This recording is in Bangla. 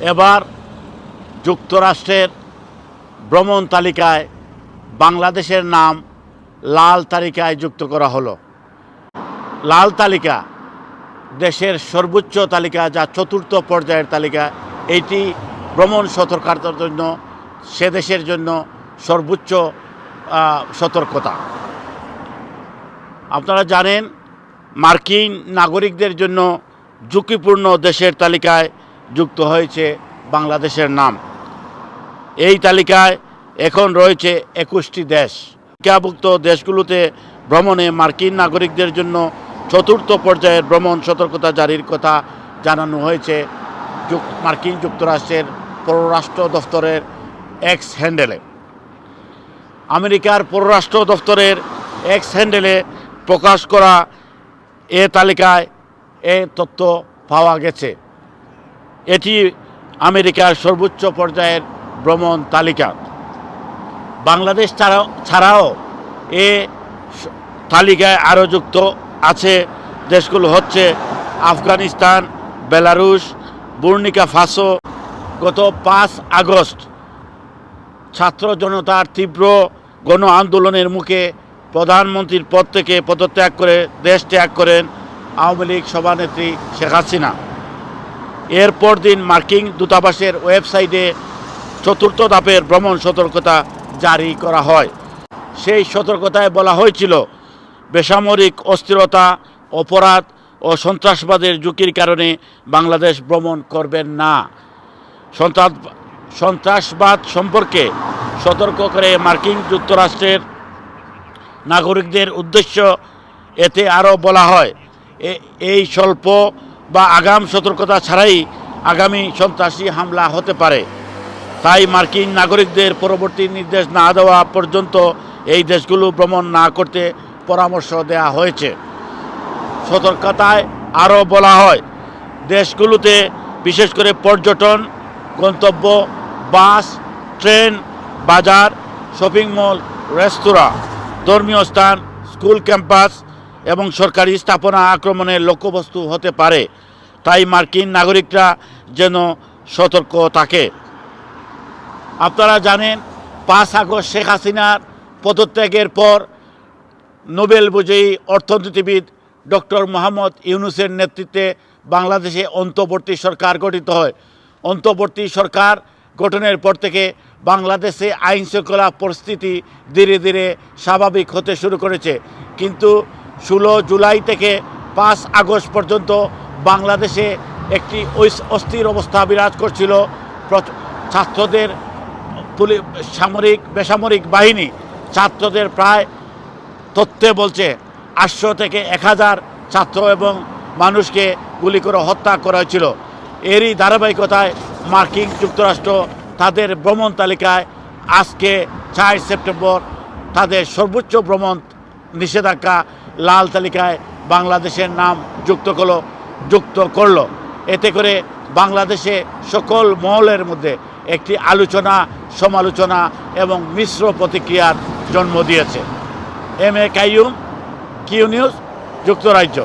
এবার যুক্তরাষ্ট্রের ভ্রমণ তালিকায় বাংলাদেশের নাম লাল তালিকায় যুক্ত করা হলো। লাল তালিকা দেশের সর্বোচ্চ তালিকা যা চতুর্থ পর্যায়ের তালিকা, এটি ভ্রমণ সতর্কতার জন্য, সে দেশের জন্য সর্বোচ্চ সতর্কতা। আপনারা জানেন, মার্কিন নাগরিকদের জন্য ঝুঁকিপূর্ণ দেশের তালিকায় যুক্ত হয়েছে বাংলাদেশের নাম। এই তালিকায় এখন রয়েছে একুশটি দেশ। তালিকাভুক্ত দেশগুলোতে ভ্রমণে মার্কিন নাগরিকদের জন্য চতুর্থ পর্যায়ের ভ্রমণ সতর্কতা জারির কথা জানানো হয়েছে মার্কিন যুক্তরাষ্ট্রের পররাষ্ট্র দফতরের এক্স হ্যান্ডেলে আমেরিকার পররাষ্ট্র দফতরের এক্স হ্যান্ডেলে প্রকাশ করা এ তালিকায় এ তথ্য পাওয়া গেছে। এটি আমেরিকার সর্বোচ্চ পর্যায়ের ভ্রমণ তালিকা। বাংলাদেশ ছাড়াও ছাড়াও এ তালিকায় আরও যুক্ত আছে দেশগুলো হচ্ছে আফগানিস্তান, বেলারুশ, বুর্নিকা ফাসো। গত পাঁচ আগস্ট ছাত্র জনতার তীব্র গণ আন্দোলনের মুখে প্রধানমন্ত্রীর পদ থেকে পদত্যাগ করে দেশ ত্যাগ করেন আওয়ামী লীগ সভানেত্রী শেখ হাসিনা। এরপর দিন মার্কিন দূতাবাসের ওয়েবসাইটে চতুর্থ ধাপের ভ্রমণ সতর্কতা জারি করা হয়। সেই সতর্কতায় বলা হয়েছিল, বেসামরিক অস্থিরতা, অপরাধ ও সন্ত্রাসবাদের ঝুঁকির কারণে বাংলাদেশ ভ্রমণ করবেন না। সন্ত্রাস, সন্ত্রাসবাদ সম্পর্কে সতর্ক করে মার্কিন যুক্তরাষ্ট্রের নাগরিকদের উদ্দেশ্য এতে আরও বলা হয় এই স্বল্প বা আগাম সতর্কতা ছাড়াই আগামী সন্ত্রাসী হামলা হতে পারে। তাই মার্কিন নাগরিকদের পরবর্তী নির্দেশ না দেওয়া পর্যন্ত এই দেশগুলো ভ্রমণ না করতে পরামর্শ দেওয়া হয়েছে। সতর্কতায় আরও বলা হয়, দেশগুলোতে বিশেষ করে পর্যটন, গন্তব্য, বাস, ট্রেন, বাজার, শপিং মল, রেস্তোরাঁ, ধর্মীয় স্থান, স্কুল ক্যাম্পাস এবং সরকারি স্থাপনা আক্রমণের লক্ষ্যবস্তু হতে পারে। তাই মার্কিন নাগরিকরা যেন সতর্ক থাকে। আপনারা জানেন, পাঁচ আগস্ট শেখ হাসিনার পদত্যাগের পর নোবেল বিজয়ী অর্থনীতিবিদ ডক্টর মোহাম্মদ ইউনুসের নেতৃত্বে বাংলাদেশে অন্তর্বর্তী সরকার গঠিত হয়। অন্তর্বর্তী সরকার গঠনের পর থেকে বাংলাদেশে আইন শৃঙ্খলা পরিস্থিতি ধীরে ধীরে স্বাভাবিক হতে শুরু করেছে। কিন্তু ষোলো জুলাই থেকে পাঁচ আগস্ট পর্যন্ত বাংলাদেশে একটি অস্থির অবস্থা বিরাজ করছিল। ছাত্রদের সামরিক, বেসামরিক বাহিনী ছাত্রদের প্রায় তথ্যে বলছে, আটশো থেকে এক হাজার ছাত্র এবং মানুষকে গুলি করে হত্যা করা হয়েছিল। এরই ধারাবাহিকতায় মার্কিন যুক্তরাষ্ট্র তাদের ভ্রমণ তালিকায় আজকে চার সেপ্টেম্বর তাদের সর্বোচ্চ ভ্রমণ নিষেধাজ্ঞা লাল তালিকায় বাংলাদেশের নাম যুক্ত করল যুক্ত করল। এতে করে বাংলাদেশে সকল মহলের মধ্যে একটি আলোচনা, সমালোচনা এবং মিশ্র প্রতিক্রিয়ার জন্ম দিয়েছে। M A Qayyum, Q news, যুক্তরাজ্য।